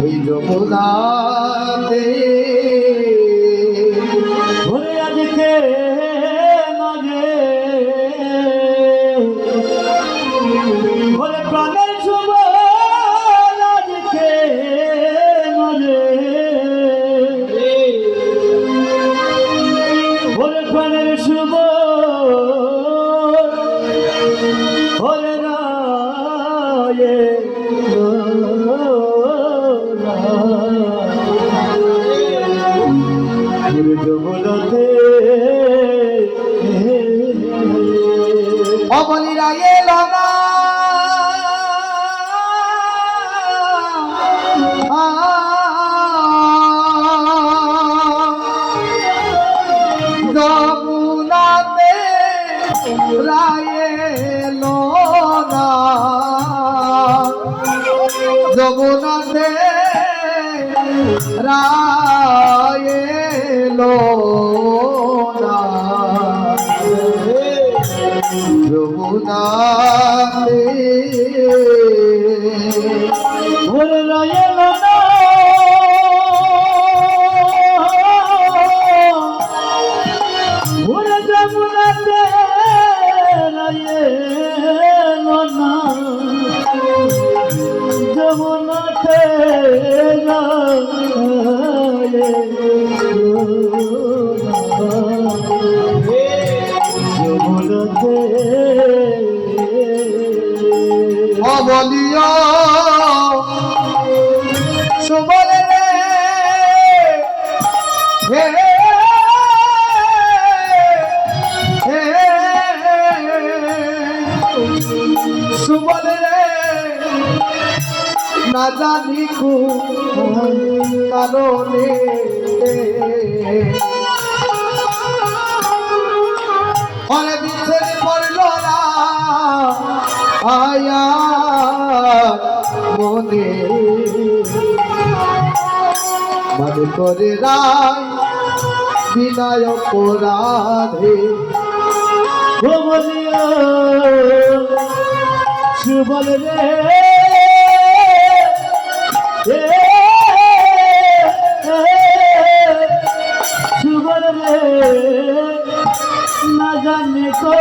ওই যমুনাতে ঘুরে আজকে মাঝে। ঘরে প্রাণের শুভ আজকে মাঝে। ঘরে প্রাণের শুভ Hallelujah. আয়া মনে। মনে করে রায়, বিনয় অপরাধে। সুবল রে। সুবল রে। না জানে তো।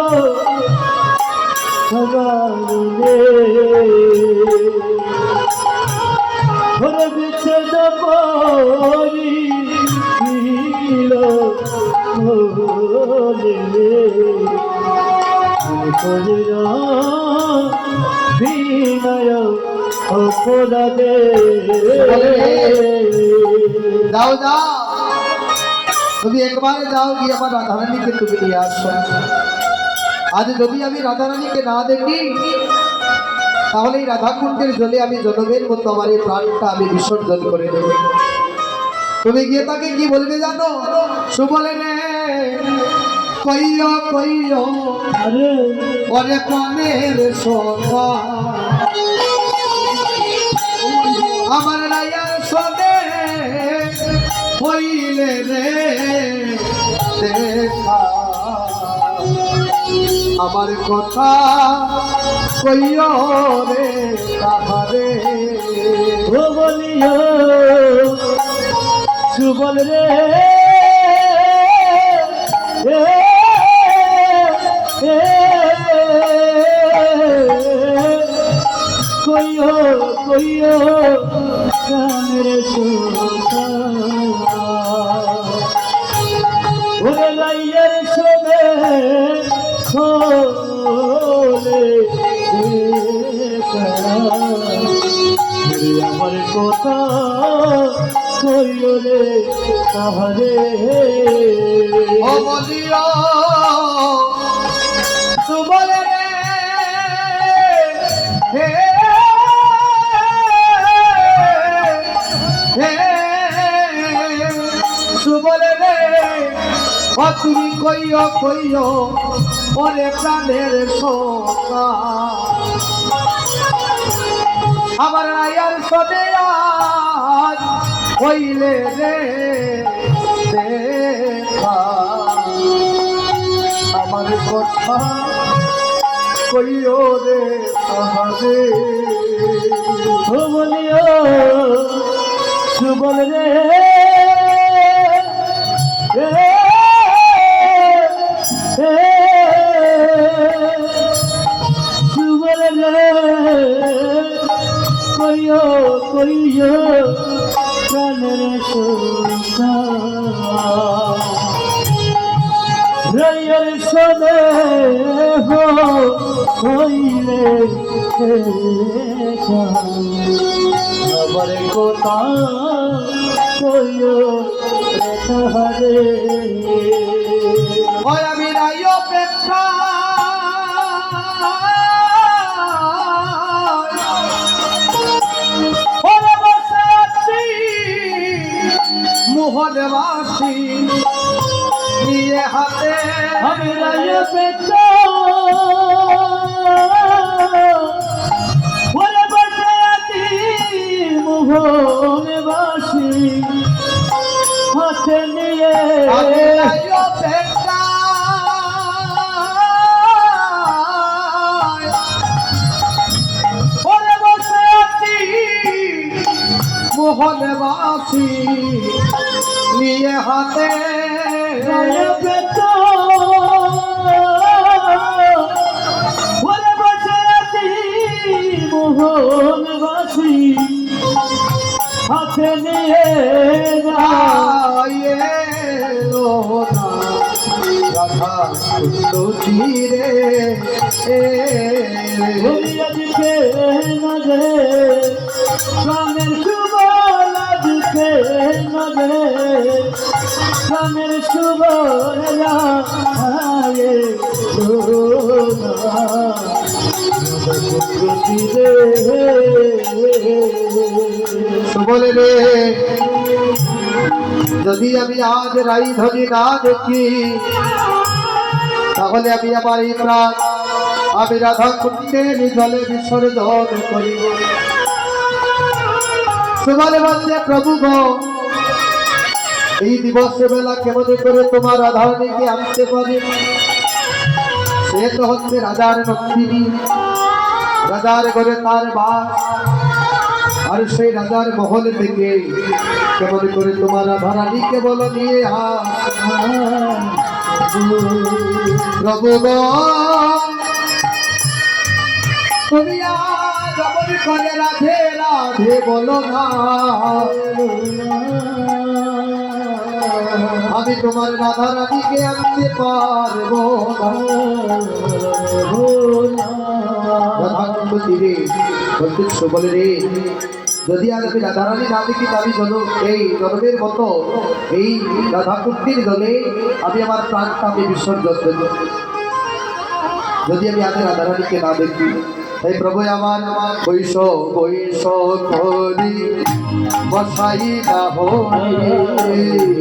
খবর যাও যাও তুমি একবারে যাও গিয়ে আমার রাধারানীকে তুমি নিয়ে আসো। আজ যদি আমি রাধারানীকে না দেখি, তাহলে এই রাধাকুণ্ডের জলে আমি জনমের মতো আমার এই প্রাণটা আমি বিসর্জন করে দেব। তুমি গিয়ে তাকে কি বলবে জানো? সুবলে রে কইও কইও আরে। ওরে প্রাণের সখা আমার রায়ার সদে হইলে রে দেখা। আমার কথা কইও রে তাহারে। ও বলিও সুবল রে। এ, কইও কইও কানের সুতা ওরে লাইয়ের শোনে খোলে আমার কথা কইল রে ও বলিও তুমি কইও কইও, ওরে প্রাণের শোকা আমার রায়ার সদে আজ হইলে রে আমার কথা কইও রে তাহারে। বলিও সুবল রে। কইও প্রাণের সুতা সদে হইলে আবার কোথা কইও তাহারে আমি নাই অপেক্ষা মোহন বাসি নিয়ে হাতে মোহন বাসি হাতে নিয়ে রাধা তীরে দিতে নদে প্রাণের সুবল দিতে সুবল আয়ে যদি আমি আজ রাই ধরি না দেখি, তাহলে আমি আমার এই প্রাণ, আমি রাধা কুণ্ডের জলে বিসর্জন করিব। তোমার বলছে, প্রভু গো, এই দিবস বেলা কেমন করে তোমার রাধা রাধারণীকে আনতে পারে? সে তো হচ্ছে রাজার নন্দিনী রাজার ঘরে তার বাস। আর সেই রাজার মহল থেকে কেমন করে তোমার রাধারানীকে বলো নিয়ে আস। প্রভু গো, তুমি রাধে রাধে বলো না। আমি তোমার রাধারানীকে আনতে পারব যদি আমি রাধারানী না দেখি আমি জন এই জনমের মতো, এই রাধাকুণ্ডির জলে আমি আমার প্রাণটা আমি বিসর্জন দেব। যদি আমি আজ রাধারানীকে না দেখি, তাই প্রভু আমার আমার বৈশ বৈশ করি বসাই না হই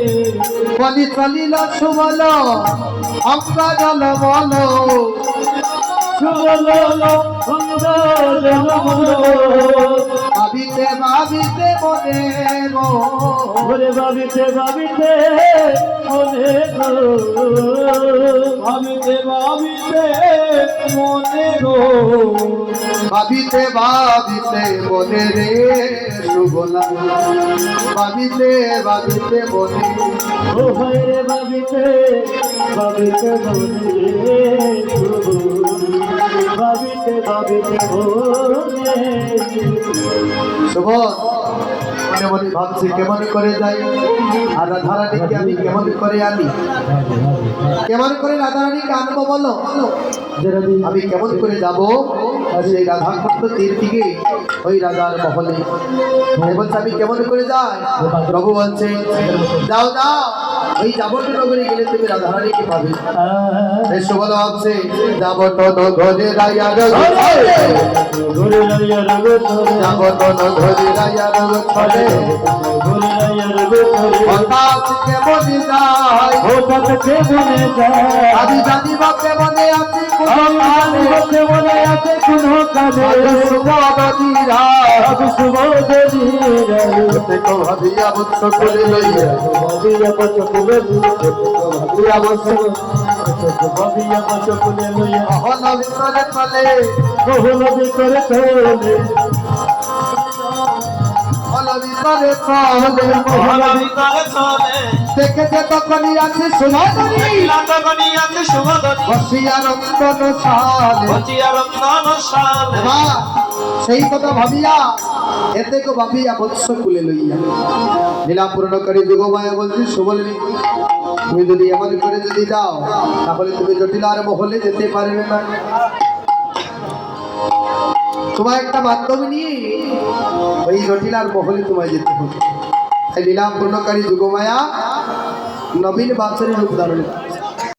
বলি চলিল সুবল অঙ্গ জল বল ভাবিতে ভাবিতে মনে ওরে ভাবিতে ভাবিতে মনে ভাবিতে ভাবিতে মনে গো। ভাবিতে ভাবিতে মনে রে। সুবলা ভাবিতে ভাবিতে বলি ও ভাইরে ভাবিতে ভাবিতে বলি ভাবিতে ভাবিতে মনে শুভ মনে মনে ভাবছি কেমন করে যাই? আর রাধারানীকে আমি কেমন করে আনি? কেমন করে রাধারানীকে আনব বলো? আমি কেমন করে যাব? সেই রাধাকুণ্ড তীর দিকে ওই রাজার মহলে। বলছে আমি কেমন করে যাই? প্রভু বলছে যাও যাও। ওই যাবট নগরে গেলে তুমি রাধারানীকে পাবে। এসো বলো ভাবছে যাবট নগরে রঙ ধরে যাবট নগরে রায়ার ছলে কেমন আমি জানি বা কেমনে আছি কোনো কালে লোকে মনে আছে কোনো কাজে শুভদিরা আজ শুভ দিনের ভাবিয়া বৎস করে লইয়া ভাবিয়া বচকুলে ভাবিয়া বচকুলে ভাবিয়া বচকুলে লইয়া অহন ভিতরে চলে বহুল ভিতরে চলে অহন সেই কথা ভাবিয়া এতে কো ভাবিয়া বৎস কুলে লইয়া লীলা পূর্ণকারী যুগমায়া বলছি সুবলিনী তুমি যদি এমন করে যদি যাও তাহলে তুমি জটিলার মহলে যেতে পারবে না। তোমার একটা মাধ্যম নিয়ে ওই জটিলার মহলে তোমায় যেতে হবে লীলা পূর্ণকারী যুগমায়া নবীন বাচ্চারের রূপ ধারণ।